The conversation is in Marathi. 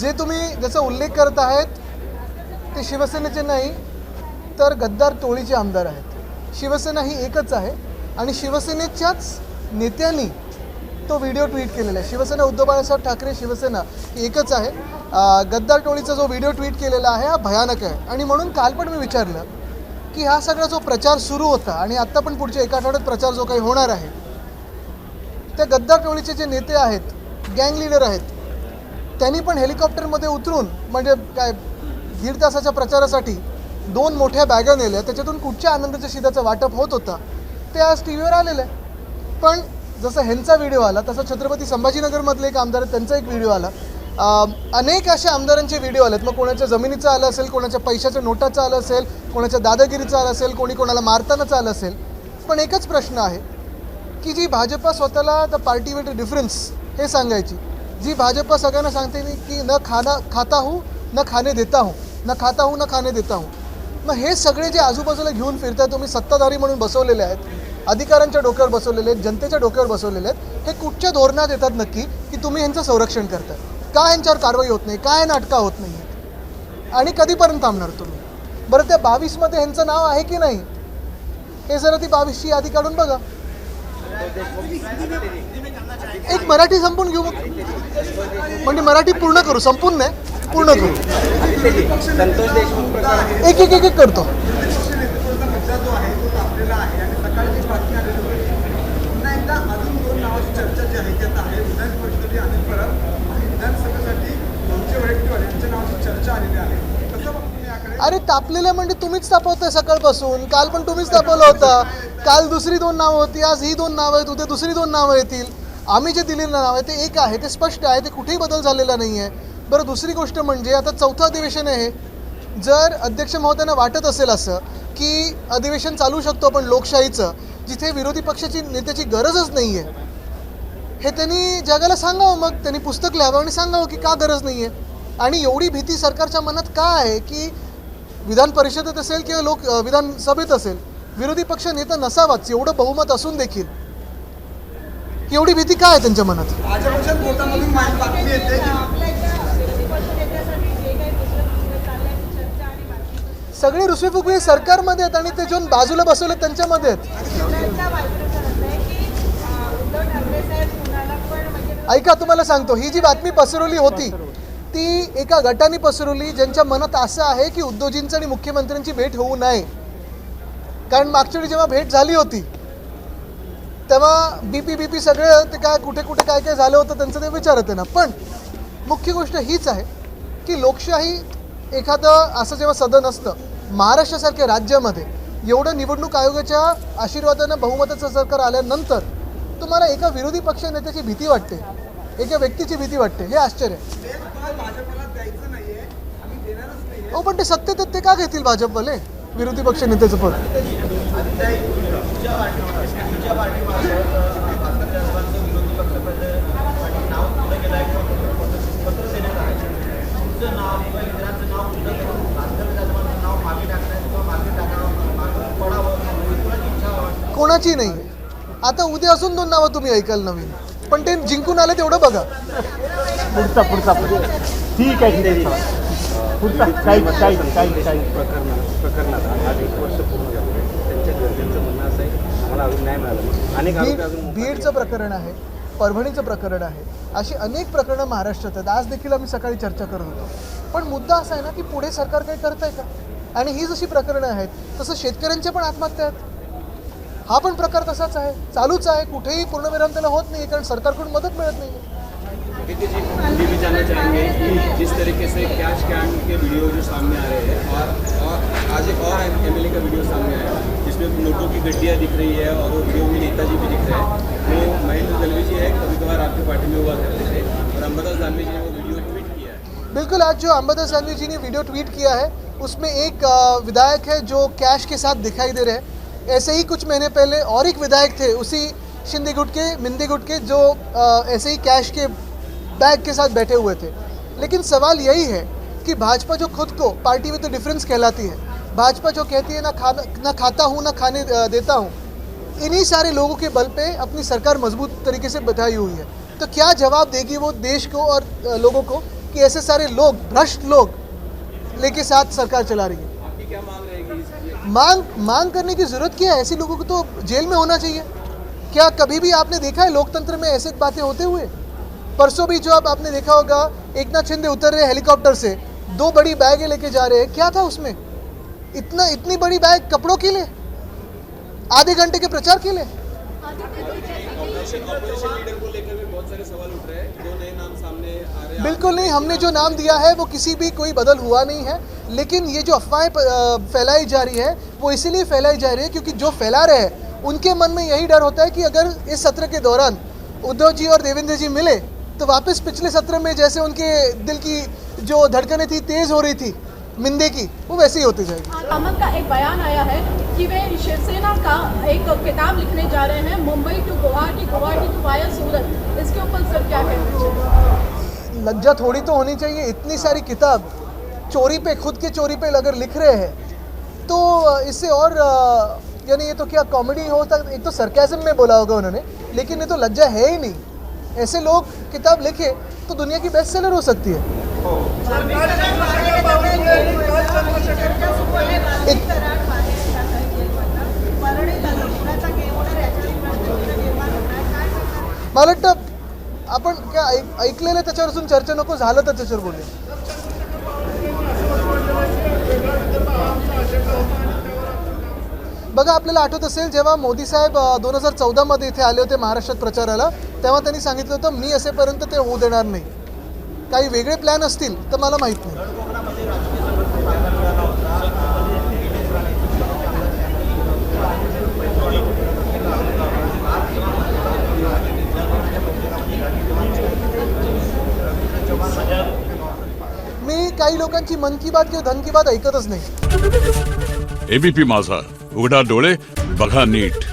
जे तुम्ही ज्याचा उल्लेख करत आहेत ते शिवसेनेचे नाही तर गद्दार टोळीचे आमदार आहेत. शिवसेना ही एकच आहे आणि शिवसेनेच्याच नेत्यांनी तो व्हिडिओ ट्विट केलेला आहे. शिवसेना उद्धव बाळासाहेब ठाकरे शिवसेना ही एकच आहे. गद्दार टोळीचा जो व्हिडिओ ट्विट केलेला आहे हा भयानक आहे. आणि म्हणून काल पण मी विचारलं की हा सगळा जो प्रचार सुरू होता आणि आत्ता पण पुढच्या एका आठवड्यात प्रचार जो काही होणार आहे त्या गद्दार टोळीचे जे नेते आहेत गँग लीडर आहेत त्यांनी पण हेलिकॉप्टरमध्ये उतरून म्हणजे काय दीड तासाच्या प्रचारासाठी दोन मोठ्या बॅगा नेल्या. त्याच्यातून कुठच्या आनंदाच्या शिदाचं वाटप होत होता ते आज टी व्हीवर आलेलं आहे. पण जसं ह्यांचा व्हिडिओ आला तसा छत्रपती संभाजीनगरमधले एक आमदार त्यांचा एक व्हिडिओ आला. अनेक अशा आमदारांचे व्हिडिओ आलेत. मग कोणाच्या जमिनीचा आलं असेल कोणाच्या पैशाच्या नोटाचं आलं असेल कोणाच्या दादागिरीचा आलं असेल कोणी कोणाला मारतानाचं आलं असेल. पण एकच प्रश्न आहे की जी भाजपा स्वतःला द पार्टी विथ डिफरन्स हे सांगायची जी भाजप सगळ्यांना सांगते मी की न खाना खाता हूँ न खाणे देता हूँ न खाता हूँ न खाणे देता हूँ. मग हे सगळे जे आजूबाजूला घेऊन फिरताय तुम्ही सत्ताधारी म्हणून बसवलेले आहेत अधिकाऱ्यांच्या डोक्यावर बसवलेले आहेत जनतेच्या डोक्यावर बसवलेले आहेत हे कुठच्या धोरणात येतात नक्की की तुम्ही ह्यांचं संरक्षण करताय? का यांच्यावर कारवाई होत नाही? काय नाटका होत नाही आणि कधीपर्यंत थांबणार तुम्ही? बरं त्या बावीसमध्ये ह्यांचं नाव आहे की नाही? हे जरा ती बावीसची यादी काढून बघा. एक मराठी संपून घेऊ मग. म्हणजे मराठी पूर्ण करू संपून नाही पूर्ण करू. एक एक एक एक करतो. अजून नावाची चर्चा जी आहे नावाची चर्चा आलेली आहे अरे तापलेलं म्हणजे तुम्हीच तापवताय सकाळपासून काल पण तुम्हीच तापवलं होता. काल दुसरी दोन नावं होती आज ही दोन नावं आहेत उद्या दुसरी दोन नावं येतील. आम्ही जे दिलेलं नाव आहे ते एक आहे ते स्पष्ट आहे ते कुठेही बदल झालेला नाही आहे बरं दुसरी गोष्ट म्हणजे आता चौथं अधिवेशन आहे. जर अध्यक्ष महोदयांना वाटत असेल असं की अधिवेशन चालू शकतो आपण लोकशाहीचं जिथे विरोधी पक्षाची नेत्याची गरजच नाही आहे हे त्यांनी जगाला सांगावं मग त्यांनी पुस्तक लिहावं आणि सांगावं की का गरज नाही आहे आणि एवढी भीती सरकारच्या मनात का आहे की विधान परिषदेत असेल किंवा लोक विधानसभेत असेल विरोधी पक्ष नेता नसावाच एवढं बहुमत असून देखील. एवढी भीती काय आहे त्यांच्या मनात? सगळे रुसवेफुगवे सरकारमध्ये आहेत आणि ते जो बाजूला बसवले त्यांच्यामध्ये आहेत. ऐका तुम्हाला सांगतो ही जी बातमी पसरवली होती ती एका गटाने पसरवली ज्यांच्या मनात असं आहे की उद्धवजींचं आणि मुख्यमंत्र्यांची भेट होऊ नये. कारण मागच्या वेळी जेव्हा भेट झाली होती तेव्हा बी पी बी पी सगळं ते काय कुठे कुठे काय काय झालं होतं त्यांचं ते विचारत आहे ना. पण मुख्य गोष्ट हीच आहे की लोकशाही एखादं असं जेव्हा सदन असतं महाराष्ट्रासारख्या राज्यामध्ये एवढं निवडणूक आयोगाच्या आशीर्वादानं बहुमताचं सरकार आल्यानंतर तुम्हाला एका विरोधी पक्ष नेत्याची भीती वाटते एका व्यक्तीची भीती वाटते. हे आश्चर्य. हो पण ते सत्तेत आहेत ते का घेतील भाजपवाले? विरोधी पक्ष नेत्याचं पद. कोणाची नाही. आता उद्या असून दोन नावं तुम्ही ऐकाल नवीन. पण ते जिंकून आले तेवढं बघा. पुढचा पुढचा ठीक आहे ठीक आहे चला. पुढचा काही काही काही काही प्रकरणात प्रकरणात आज एक वर्ष पूर्ण झालं त्यांच्या घरच्यांचं म्हणणं असं आहे आम्हाला अजून नाही मिळालं अनेक आरोपी बीड अजून बीडचं प्रकरण आहे परभणीचं प्रकरण आहे अशी अनेक प्रकरणं महाराष्ट्रात आहेत. आज देखील आम्ही सकाळी चर्चा करत होतो. पण मुद्दा असा आहे ना की पुढे सरकार काही करत आहे का? आणि ही जशी प्रकरणं आहेत तसं शेतकऱ्यांच्या पण आत्महत्या आहेत. हा पण प्रकार तसाच आहे चालूच आहे. कुठेही पूर्णविराम त्याला होत नाही कारण सरकारकडून मदत मिळत नाही जी ये भी जानना चाहेंगे कि जिस तरीके से कैश के वीडियो जो सामने आ रहे हैं और और आज एक और एम का वीडियो सामने आया, जिसमें नोटों की गड्डियाँ दिख रही है और वो वीडियो में नेताजी भी दिख रहे हैं। वो महेंद्र दलवी जी है, कभी कभार आपकी पार्टी में हुआ करते थे और दानवे जी ने वो वीडियो ट्वीट किया है। बिल्कुल, आज जो अंबादास गांधी जी ने वीडियो ट्वीट किया है, उसमें एक विधायक है जो कैश के साथ दिखाई दे रहे हैं। ऐसे ही कुछ महीने पहले और एक विधायक थे, उसी शिंदे गुट के, मिंदे गुट के, जो ऐसे ही कैश के बैग के साथ बैठे हुए थे। लेकिन सवाल यही है कि भाजपा जो खुद को पार्टी विद डिफरेंस कहलाती है। भाजपा जो कहती है ना खाना ना खाता हूँ ना खाने देता हूँ। इन्हीं सारे लोगों के बल पे अपनी सरकार मज़बूत तरीके से बधाई हुई है। तो क्या जवाब देगी वो देश को और लोगों को कि ऐसे सारे लोग भ्रष्ट लोग लेके साथ सरकार चला रही है? क्या मांग मांग मांग करने की ज़रूरत क्या है? ऐसे लोगों को तो जेल में होना चाहिए। क्या कभी भी आपने देखा है लोकतंत्र में ऐसे बातें होते हुए? परसों भी जो अब आपने देखा होगा, एक नाथ शिंदे उतर रहे हेलीकॉप्टर से। दो बड़ी बैगें लेके जा रहे हैं। क्या था उसमें? इतना, इतनी बड़ी बैग कपड़ों के लिए? आधे घंटे के प्रचार के लिए? बिल्कुल नहीं, हमने जो नाम दिया है, वो किसी भी कोई बदल हुआ नहीं है। लेकिन ये जो अफवाहें फैलाई जा रही है, वो इसीलिए फैलाई जा रही है क्योंकि जो फैला रहे हैं, उनके मन में यही डर होता है कि अगर इस सत्र के दौरान उद्धव जी और देवेंद्र जी मिले तो वापस पिछले सत्र में जैसे उनके दिल की जो धड़कनें थी तेज हो रही थी मिंदे की वो वैसे ही होती जाएगी। अमन का एक बयान आया है कि वे शिवसेना का एक किताब लिखने जा रहे हैं Mumbai to Guwahati Guwahati to via Surat. इसके ऊपर सर क्या कहते लज्जा थोड़ी तो होनी चाहिए इतनी सारी किताब चोरी पे खुद के चोरी पे अगर लिख रहे हैं तो इससे और यानी ये तो क्या कॉमेडी हो सकता एक तो सरकाजम में बोला होगा उन्होंने लेकिन ये तो लज्जा है ही नहीं। ऐसे लोग किताब लिखे तो दुनिया की बेस्ट सेलर हो सकती है। मला वाटतं आपण काय ऐक ऐकलेलं त्याच्यावर अजून चर्चा नको झालं तर त्याच्यावर बोलूया. बघा आपल्याला आठवत असेल जेव्हा मोदी साहेब दोन हजार चौदामध्ये इथे आले होते महाराष्ट्रात प्रचाराला तेव्हा त्यांनी सांगितलं होतं मी असेपर्यंत ते होऊ देणार नाही. काही वेगळे प्लॅन असतील तर मला माहीत नाही. मी काही लोकांची मन की बात किंवा धन की बात ऐकतच नाही. एबीपी माझा. उघडा डोळे बघा नीट.